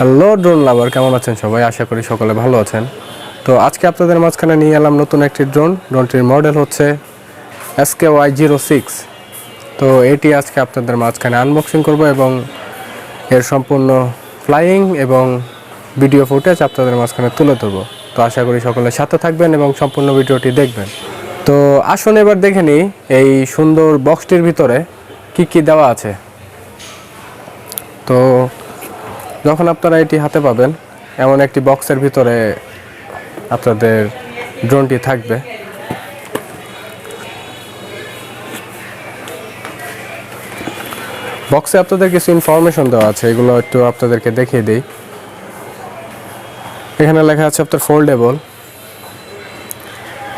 Hello drone লাভার কেমন আছেন সবাই? আশা করি সকলে ভালো আছেন। তো আজকে আপনাদের মাঝখানে নিয়ে এলাম নতুন একটি ড্রোন ড্রোনটির মডেল হচ্ছে S K Y zero six তো এটি আজকে আপনাদের মাঝখানে আনবক্সিং করব এবং এর সম্পূর্ণ ফ্লাইং এবং ভিডিও ফুটেজ আপনাদের মাঝখানে তুলে ধরবো। তো আশা করি সকলে সাথে থাকবেন এবং সম্পূর্ণ ভিডিওটি দেখবেন। তো আসুন এবার দেখে নিই এই সুন্দর বক্সটির ভিতরে কি কি দেওয়া আছে। তো যখন আপনারা এটি হাতে পাবেন, এমন একটি বক্সের ভিতরে আপনাদের ড্রোনটি থাকবে। বক্সে আপনাদের কিছু ইনফরমেশন দেওয়া আছে, এগুলো একটু আপনাদেরকে দেখিয়ে দিই। এখানে লেখা আছে আপনার ফোল্ডেবল।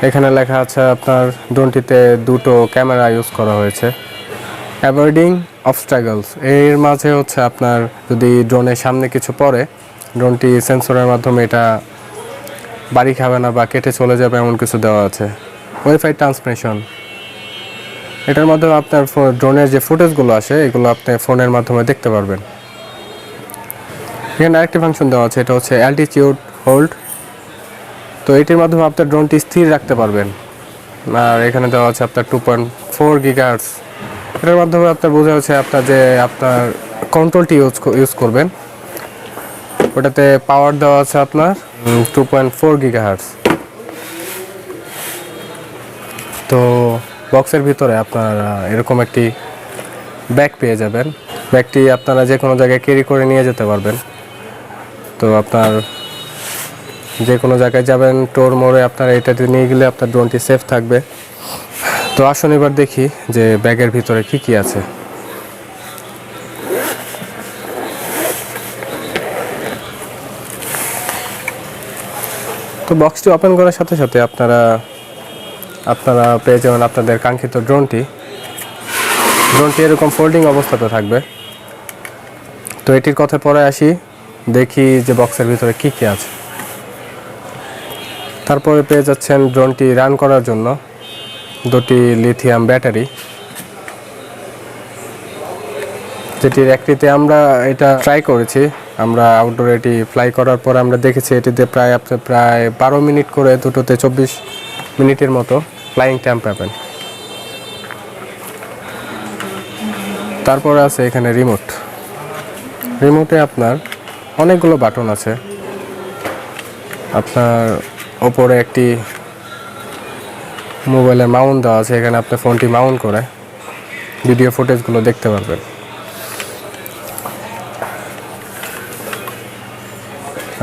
এখানে লেখা আছে আপনার ড্রোনটিতে দুটো ক্যামেরা ইউজ করা হয়েছে। অ্যাভয়েডিং অবস্ট্রাগলস এর মাঝে হচ্ছে আপনার যদি ড্রোনের সামনে কিছু পড়ে ড্রোনটি সেন্সরের মাধ্যমে এটা বাড়ি খাবে না বা কেটে চলে যাবে এমন কিছু দেওয়া আছে। ওয়াইফাই ট্রান্সমিশন এটার মাধ্যমে আপনার ড্রোনের যে ফুটেজগুলো আসে, এগুলো আপনি ফোনের মাধ্যমে দেখতে পারবেন। এখানে আরেকটি ফাংশন দেওয়া আছে, এটা হচ্ছে অ্যালটিটিউড হোল্ড তো এটির মাধ্যমে আপনার ড্রোনটি স্থির রাখতে পারবেন। আর এখানে দেওয়া আছে আপনার টু পয়েন্ট ফোর গিগার্স এটার মাধ্যমে আপনার বোঝা যাচ্ছে আপনার যে আপনার কন্ট্রোলটি ইউজ ইউজ করবেন। ওটাতে পাওয়ার দেওয়া আছে আপনার টু পয়েন্ট ফোর গিগাহার্স তো বক্সের ভিতরে আপনার এরকম একটি ব্যাগ পেয়ে যাবেন। ব্যাগটি আপনারা যে কোনো জায়গায় ক্যারি করে নিয়ে যেতে পারবেন। তো আপনার যে কোনো জায়গায় যাবেন, টোর মোড়ে আপনার এটাতে নিয়ে গেলে আপনার ড্রোনটি সেফ থাকবে। তো আসুন এবার দেখি যে ব্যাগের ভিতরে কি কি আছে। তো বক্সটি ওপেন করার সাথে সাথে আপনারা আপনারা পেয়ে যাবেন আপনাদের কাঙ্ক্ষিত ড্রোনটি। ড্রোনটি এরকম ফোল্ডিং অবস্থাতে থাকবে। তো এটির কথা পরে আসি, দেখি যে বক্সের ভিতরে কি কি আছে। তারপরে পেয়ে যাচ্ছেন ড্রোনটি রান করার জন্য। দুটি লিথিয়াম ব্যাটারি যেটির একটিতে আমরা এটা ট্রাই করেছি। আমরা আউটডোরে এটি ফ্লাই করার পর আমরা দেখেছি এটিতে প্রায় আপনি প্রায় বারো মিনিট করে দুটোতে চব্বিশ মিনিটের মতো ফ্লাইং টাইম পাবেন। তারপরে আছে এখানে রিমোট রিমোটে আপনার অনেকগুলো বাটন আছে। আপনার ওপরে একটি মোবাইলের মাউন্ট দেওয়া আছে, এখানে আপনি ফোনটি মাউন্ট করে ভিডিও ফুটেজগুলো দেখতে পারবেন।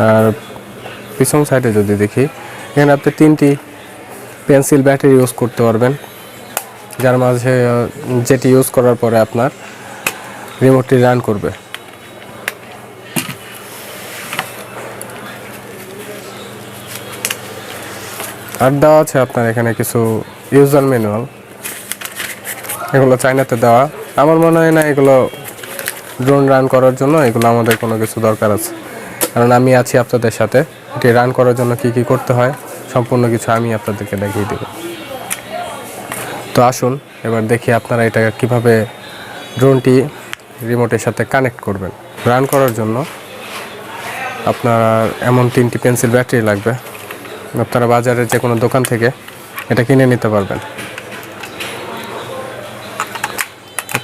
আর পিছন সাইডে যদি দেখি, এখানে আপনি তিনটি পেন্সিল ব্যাটারি ইউজ করতে পারবেন। যার মাঝে যেটি ইউজ করার পরে আপনার রিমোটটি রান করবে। আর দেওয়া আছে আপনার এখানে কিছু ইউজার ম্যানুয়াল এগুলো চাইনাতে দেওয়া। আমার মনে হয় না এগুলো ড্রোন রান করার জন্য এগুলো আমাদের কোনো কিছু দরকার আছে। কারণ আমি আছি আপনাদের সাথে। এটি রান করার জন্য কি কি করতে হয়, সম্পূর্ণ কিছু আমি আপনাদেরকে দেখিয়ে দেব। তো আসুন, এবার দেখি আপনারা এটা কীভাবে ড্রোনটি রিমোটের সাথে কানেক্ট করবেন। রান করার জন্য আপনার এমন তিনটি পেন্সিল ব্যাটারি লাগবে। আপনারা বাজারের যে কোনো দোকান থেকে এটা কিনে নিতে পারবেন।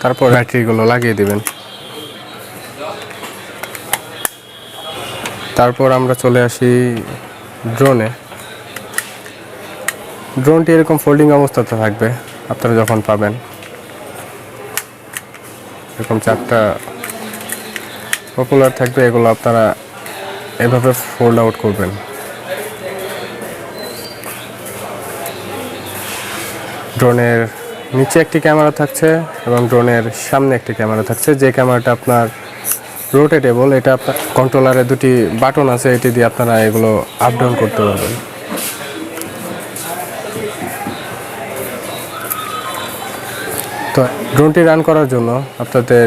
তারপর ব্যাটারিগুলো লাগিয়ে দিবেন। তারপর আমরা চলে আসি ড্রোনে ড্রোনটি এরকম ফোল্ডিং অবস্থাতে থাকবে, আপনারা যখন পাবেন। এরকম চারটা পপুলার থাকবে, এগুলো আপনারা এভাবে ফোল্ড আউট করবেন। ড্রোনের নিচে একটি ক্যামেরা থাকছে এবং ড্রোনের সামনে একটি ক্যামেরা থাকছে। যে ক্যামেরাটা আপনার রোটেটেবল, এটা আপনার কন্ট্রোলারে দুটি বাটন আছে, এটি দিয়ে আপনারা এগুলো আপ ডাউন করতে পারবেন। তো ড্রোনটি রান করার জন্য আপনাদের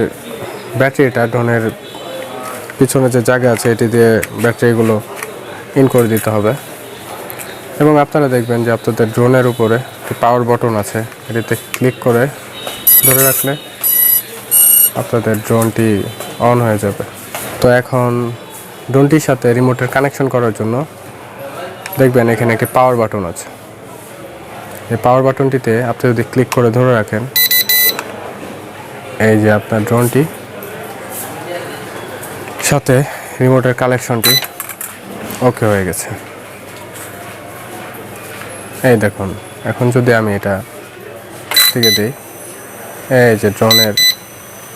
ব্যাটারিটা ড্রোনের পিছনে যে জায়গা আছে, এটি দিয়ে ব্যাটারিগুলো ইন করে দিতে হবে। এবং আপনারা দেখবেন যে আপনাদের ড্রোনের উপরে পাওয়ার বটন আছে, এটিতে ক্লিক করে ধরে রাখলে আপনাদের ড্রোনটি অন হয়ে যাবে। তো এখন ড্রোনটির সাথে রিমোটের কানেকশন করার জন্য দেখবেন এখানে একটি পাওয়ার বাটন আছে। এই পাওয়ার বাটনটিতে আপনি যদি ক্লিক করে ধরে রাখেন, এই যে আপনার ড্রোনটি সাথে রিমোটের কালেকশনটি ওকে হয়ে গেছে। এই দেখুন। এখন যদি আমি এটা থেকে দিই, এই যে ড্রোনের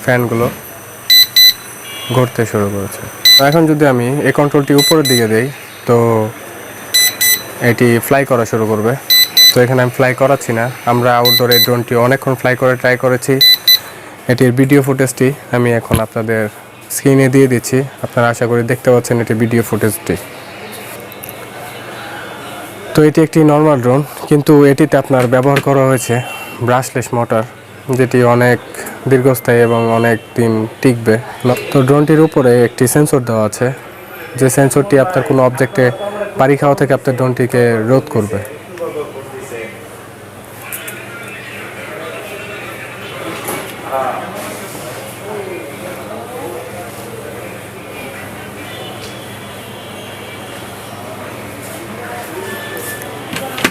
ফ্যানগুলো ঘুরতে শুরু করেছে। এখন যদি আমি এই কন্ট্রোলটি উপরের দিকে দিই, তো এটি ফ্লাই করা শুরু করবে। তো এখানে আমি ফ্লাই করাচ্ছি না। আমরা আউটডোরে ড্রোনটি অনেকক্ষণ ফ্লাই করে ট্রাই করেছি। এটির ভিডিও ফুটেজটি আমি এখন আপনাদের স্ক্রিনে দিয়ে দিচ্ছি। আপনারা আশা করি দেখতে পাচ্ছেন এটি ভিডিও ফুটেজটি তো এটি একটি নর্মাল ড্রোন কিন্তু এটিতে আপনার ব্যবহার করা হয়েছে ব্রাশলেস মোটর যেটি অনেক দীর্ঘস্থায়ী এবং অনেক দিন টিকবে। তো ড্রোনটির উপরে একটি সেন্সর দেওয়া আছে, যে সেন্সরটি আপনার কোনো অবজেক্টে পারি খাওয়া থেকে আপনার ড্রোনটিকে রোধ করবে।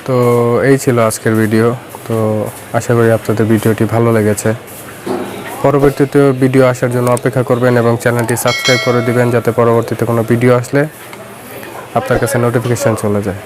তো এই ছিল আজকের ভিডিও তো আশা করি আপনাদের ভিডিওটি ভালো লেগেছে। পরবর্তীতে ভিডিও আসার জন্য অপেক্ষা করবেন এবং চ্যানেলটি সাবস্ক্রাইব করে দিবেন যাতে পরবর্তীতে কোনো ভিডিও আসলে আপনার কাছে নোটিফিকেশান চলে যায়।